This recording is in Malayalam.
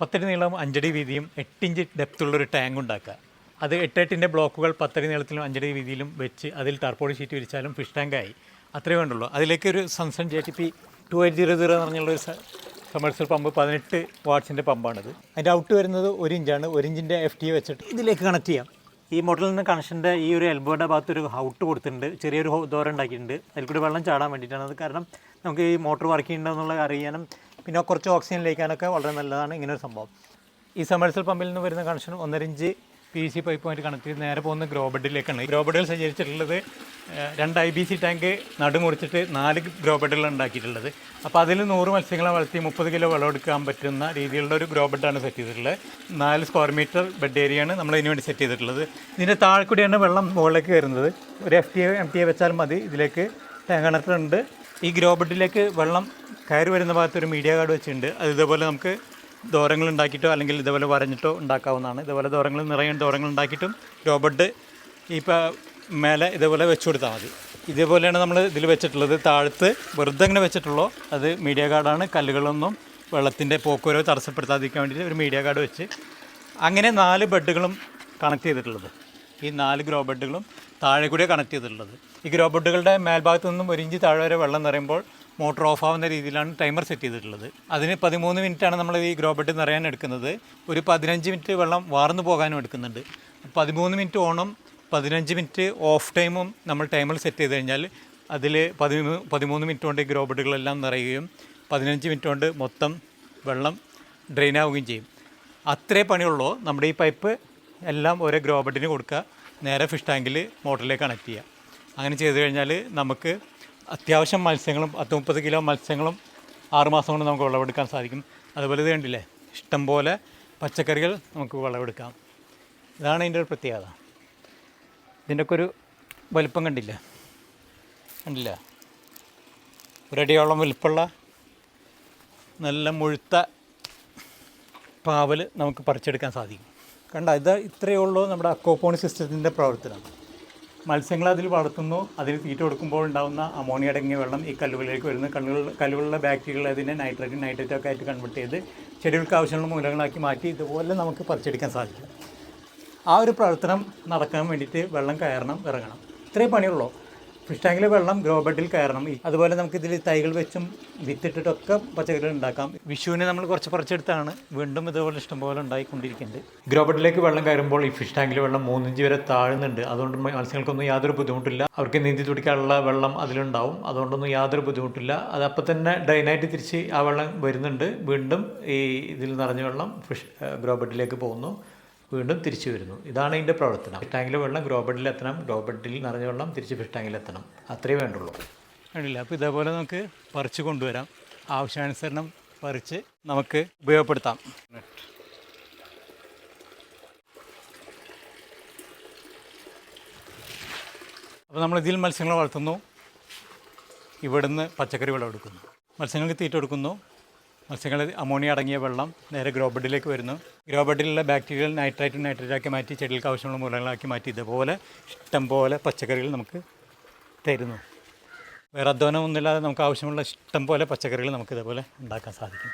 പത്തടി നീളം അഞ്ചടി വീതിയും എട്ടിഞ്ച് ഡെപ്തുള്ളൊരു ടാങ്ക് ഉണ്ടാക്കുക. അത് എട്ടെട്ടിന്റെ ബ്ലോക്കുകൾ പത്തടി നീളത്തിലും അഞ്ചടി വീതിയിലും വെച്ച് അതിൽ ടർപ്പോളി ഷീറ്റ് വിരിച്ചാലും ഫിഷ് ടാങ്കായി അത്രേ വേണ്ടുള്ളൂ. അതിലേക്ക് ഒരു Sunsun J T P two eight zero zero എന്ന് പറഞ്ഞുള്ള ഒരു കമേഴ്ഷ്യൽ പമ്പ് പതിനെട്ട് വാട്ട്സിന്റെ പമ്പാണിത് അതിന്റെ ഔട്ട് വരുന്നത് ഒരു ഇഞ്ചാണ്. ഒരു ഇഞ്ചിന്റെ എഫ് ടി വെച്ചിട്ട് ഇതിലേക്ക് കണക്ട് ചെയ്യാം. ഈ മോട്ടറിൽ നിന്ന് കണക്ഷന്റെ ഈ ഒരു എൽബോയുടെ ഭാഗത്ത് ഒരു ഔട്ട് കൊടുത്തിട്ടുണ്ട്. ചെറിയൊരു ദോരം ഉണ്ടാക്കിയിട്ടുണ്ട്. അതിൽ കൂടി വെള്ളം ചാടാൻ വേണ്ടിയിട്ടാണ്. അത് കാരണം നമുക്ക് ഈ മോട്ടർ വർക്ക് ചെയ്യുന്നുണ്ടെന്നുള്ളത് അറിയാനും പിന്നെ കുറച്ച് ഓക്സിജൻ ലയിക്കാനൊക്കെ വളരെ നല്ലതാണ് ഇങ്ങനെ ഒരു സംഭവം. ഈ സമ്മേഴ്സൽ പമ്പിൽ നിന്ന് വരുന്ന കണക്ഷൻ ഒന്നരഞ്ച് പി സി പൈപ്പുമായിട്ട് കണക്ട് ചെയ്ത് നേരെ പോകുന്ന ഗ്രോ ബെഡിലേക്കാണ് ഗ്രോ സഞ്ചരിച്ചിട്ടുള്ളത് രണ്ട് ഐ ബി സി ടാങ്ക് നടുമുറിച്ചിട്ട് നാല് ഗ്രോ ബെഡുകൾ ഉണ്ടാക്കിയിട്ടുള്ളത്. അപ്പോൾ അതിൽ നൂറ് മത്സ്യങ്ങളെ വളർത്തി മുപ്പത് കിലോ വെള്ളം എടുക്കാൻ പറ്റുന്ന രീതിയിലുള്ള ഒരു ഗ്രോ ബെഡാണ് സെറ്റ് ചെയ്തിട്ടുള്ളത്. നാല് സ്ക്വയർ മീറ്റർ ബെഡ് ഏരിയയാണ് നമ്മൾ അതിന് വേണ്ടി സെറ്റ് ചെയ്തിട്ടുള്ളത്. ഇതിന്റെ താഴെക്കൂടിയാണ് വെള്ളം മുകളിലേക്ക് വരുന്നത്. ഒരു F T M T A വെച്ചാൽ മതി. ഇതിലേക്ക് ടാങ്ക് കണക്ടർ ഉണ്ട്. ഈ ഗ്രോ വെള്ളം കയറി വരുന്ന ഭാഗത്ത് ഒരു മീഡിയ കാർഡ് വെച്ചിട്ടുണ്ട്. അത് ഇതേപോലെ നമുക്ക് ദോരങ്ങൾ ഉണ്ടാക്കിയിട്ടോ അല്ലെങ്കിൽ ഇതേപോലെ വരഞ്ഞിട്ടോ ഉണ്ടാക്കാവുന്നതാണ്. ഇതേപോലെ ദോരങ്ങൾ നിറയെ ദോരങ്ങൾ ഉണ്ടാക്കിയിട്ടും റോബോട്ട് ഇപ്പോൾ മേലെ ഇതേപോലെ വെച്ച് കൊടുത്താൽ മതി. ഇതേപോലെയാണ് നമ്മൾ ഇതിൽ വെച്ചിട്ടുള്ളത്. താഴത്ത് വെറുതെ അങ്ങനെ വെച്ചിട്ടുള്ളൂ. അത് മീഡിയ കാർഡാണ്. കല്ലുകളൊന്നും വെള്ളത്തിന്റെ പോക്കുവരോ തടസ്സപ്പെടുത്താതിരിക്കാൻ വേണ്ടിയിട്ട് ഒരു മീഡിയ കാർഡ് വെച്ച് അങ്ങനെ നാല് ബെഡുകളും കണക്ട് ചെയ്തിട്ടുള്ളത്. ഈ നാല് ഗ്രോ ബെഡുകളും താഴെ കൂടെ കണക്ട് ചെയ്തിട്ടുള്ളത്. ഈ ഗ്രോ ബെഡുകളുടെ മേൽഭാഗത്ത് നിന്നും ഒരു ഇഞ്ച് താഴെ വരെ വെള്ളം നിറയുമ്പോൾ മോട്ടോർ ഓഫ് ആവുന്ന രീതിയിലാണ് ടൈമർ സെറ്റ് ചെയ്തിട്ടുള്ളത്. അതിന് പതിമൂന്ന് മിനിറ്റാണ് നമ്മൾ ഈ ഗ്രോ ബെഡ് നിറയാൻ എടുക്കുന്നത്. ഒരു പതിനഞ്ച് മിനിറ്റ് വെള്ളം വാർന്നു പോകാനും എടുക്കുന്നുണ്ട്. പതിമൂന്ന് മിനിറ്റ് ഓണും പതിനഞ്ച് മിനിറ്റ് ഓഫ് ടൈമും നമ്മൾ ടൈമർ സെറ്റ് ചെയ്ത് കഴിഞ്ഞാൽ അതിൽ പതിമൂ പതിമൂന്ന് മിനിറ്റ് കൊണ്ട് ഗ്രോ ബെഡുകളെല്ലാം നിറയുകയും പതിനഞ്ച് മിനിറ്റ് കൊണ്ട് മൊത്തം വെള്ളം ഡ്രെയിൻ ആവുകയും ചെയ്യും. അത്രേ പണിയുള്ളൂ. നമ്മുടെ ഈ പൈപ്പ് എല്ലാം ഓരോ ഗ്രോ ബെഡിന് കൊടുക്കുക. നേരെ ഫിഷ് ടാങ്കിൽ മോട്ടറിലേക്ക് കണക്ട് ചെയ്യുക. അങ്ങനെ ചെയ്ത് കഴിഞ്ഞാൽ നമുക്ക് അത്യാവശ്യം മത്സ്യങ്ങളും പത്ത് മുപ്പത് കിലോ മത്സ്യങ്ങളും ആറുമാസം കൊണ്ട് നമുക്ക് വിളവെടുക്കാൻ സാധിക്കും. അതുപോലെ ഇത് കണ്ടില്ലേ? ഇഷ്ടംപോലെ പച്ചക്കറികൾ നമുക്ക് വിളവെടുക്കാം. ഇതാണ് ഇതിന്റെ ഒരു പ്രത്യേകത. ഇതിന്റെയൊക്കെ ഒരു വലിപ്പം കണ്ടില്ല? കണ്ടില്ല? ഒരടിയോളം വലിപ്പമുള്ള നല്ല മുഴുത്ത പാവൽ നമുക്ക് പറിച്ചെടുക്കാൻ സാധിക്കും. കണ്ട ഇത് ഇത്രയേ ഉള്ളൂ നമ്മുടെ അക്കോപോണി സിസ്റ്റത്തിന്റെ പ്രവർത്തനം. മത്സ്യങ്ങൾ അതിൽ വളർത്തുന്നു അതിൽ തീറ്റ കൊടുക്കുമ്പോൾ ഉണ്ടാകുന്ന അമോണിയ അടങ്ങിയ വെള്ളം ഈ കല്ലുകളിലേക്ക് വരുന്നു. കല്ലുകൾ കല്ലുകളിലെ ബാക്ടീരിയകൾ അതിനെ നൈട്രജൻ നൈട്രേറ്റ് ഒക്കെ ആയിട്ട് കൺവേർട്ട് ചെയ്ത് ചെടികൾക്ക് ആവശ്യമുള്ള മൂലങ്ങളാക്കി മാറ്റി ഇതുപോലെ നമുക്ക് പറിച്ചെടുക്കാൻ സാധിക്കും. ആ ഒരു പ്രവർത്തനം നടക്കാൻ വേണ്ടിയിട്ട് വെള്ളം കയറണം ഇറങ്ങണം. ഇത്രയും പണിയുള്ളൂ. ഫിഷ് ടാങ്കിൽ വെള്ളം ഗ്രോ ബെഡിൽ കയറണം. അതുപോലെ നമുക്ക് ഇതിൽ തൈകൾ വെച്ചും വിത്തിട്ടിട്ടൊക്കെ പച്ചക്കറികൾ ഉണ്ടാക്കാം. വിഷുവിനെ നമ്മൾ കുറച്ച് പറിച്ചെടുത്താണ്. വീണ്ടും ഇതുപോലെ ഇഷ്ടംപോലെ ഉണ്ടായിക്കൊണ്ടിരിക്കുന്നുണ്ട്. ഗ്രോ ബെഡിലേക്ക് വെള്ളം കയറുമ്പോൾ ഈ ഫിഷ് ടാങ്കിൽ വെള്ളം മൂന്നിഞ്ച് വരെ താഴുന്നുണ്ട്. അതുകൊണ്ട് മത്സ്യങ്ങൾക്കൊന്നും യാതൊരു ബുദ്ധിമുട്ടില്ല. അവർക്ക് നീന്തി തുടിക്കാനുള്ള വെള്ളം അതിലുണ്ടാവും. അതുകൊണ്ടൊന്നും യാതൊരു ബുദ്ധിമുട്ടില്ല. അത് അപ്പം തന്നെ ഡ്രൈനായിട്ട് തിരിച്ച് ആ വെള്ളം വരുന്നുണ്ട്. വീണ്ടും ഈ ഇതിൽ നിറഞ്ഞ വെള്ളം ഫിഷ് ഗ്രോ ബെഡിലേക്ക് പോകുന്നു. വീണ്ടും തിരിച്ചു വരുന്നു. ഇതാണ് ഇതിന്റെ പ്രവർത്തനം. ഫിഷ് ടാങ്കിൽ വെള്ളം ഗ്രോ ബെഡിൽ എത്തണം. ഗ്രോ ബെഡിൽ നിറഞ്ഞ വെള്ളം തിരിച്ച് ഫിഷ് ടാങ്കിൽ എത്തണം. അത്രയേ വേണ്ടുള്ളൂ. വേണ്ടില്ല അപ്പോൾ ഇതേപോലെ നമുക്ക് പറിച്ച് കൊണ്ടുവരാം. ആവശ്യാനുസരണം പറിച്ച് നമുക്ക് ഉപയോഗപ്പെടുത്താം. അപ്പോൾ നമ്മൾ ഇതിൽ മത്സ്യങ്ങൾ വളർത്തുന്നു. ഇവിടുന്ന് പച്ചക്കറി വിളവെടുക്കുന്നു മത്സ്യങ്ങൾക്ക് തീറ്റ കൊടുക്കുന്നു. മത്സ്യങ്ങൾ അമോണിയ അടങ്ങിയ വെള്ളം നേരെ ഗ്രോ ബെഡിലേക്ക് വരുന്നു. ഗ്രോ ബെഡിലുള്ള ബാക്ടീരിയൽ നൈട്രേറ്റ് നൈട്രേറ്റാക്കി മാറ്റി ചെടികൾക്ക് ആവശ്യമുള്ള മൂലങ്ങളാക്കി മാറ്റി ഇതുപോലെ ഇഷ്ടം പോലെ പച്ചക്കറികൾ നമുക്ക് തരുന്നു. വേറെ അധ്വാനമൊന്നുമില്ലാതെ നമുക്ക് ആവശ്യമുള്ള ഇഷ്ടം പോലെ പച്ചക്കറികൾ നമുക്ക് ഇതേപോലെ ഉണ്ടാക്കാൻ സാധിക്കും.